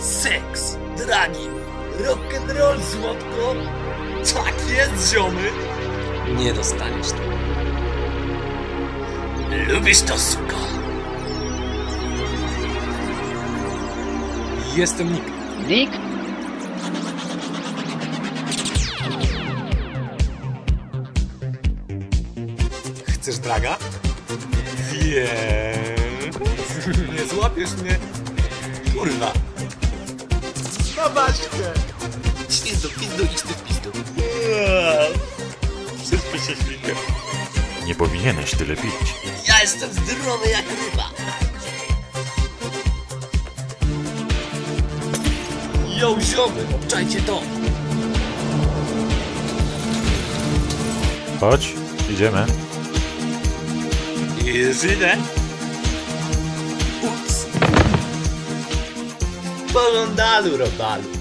Seks, dragi, rock'n'roll, słodko. Tak jest, ziomy. Nie dostaniesz tego. Lubisz to, suka? Jestem Nick. Dick? Chcesz draga? Wiem. Nie złapiesz mnie. Kurwa. Pizdu, idź ty w pizdu. Wszystko się świnie. Nie powinieneś tyle pić. Ja jestem zdrowy jak ryba. Yo, ziomy, obczajcie to. Chodź, idziemy. Jerzynę. Bandaluro Balu.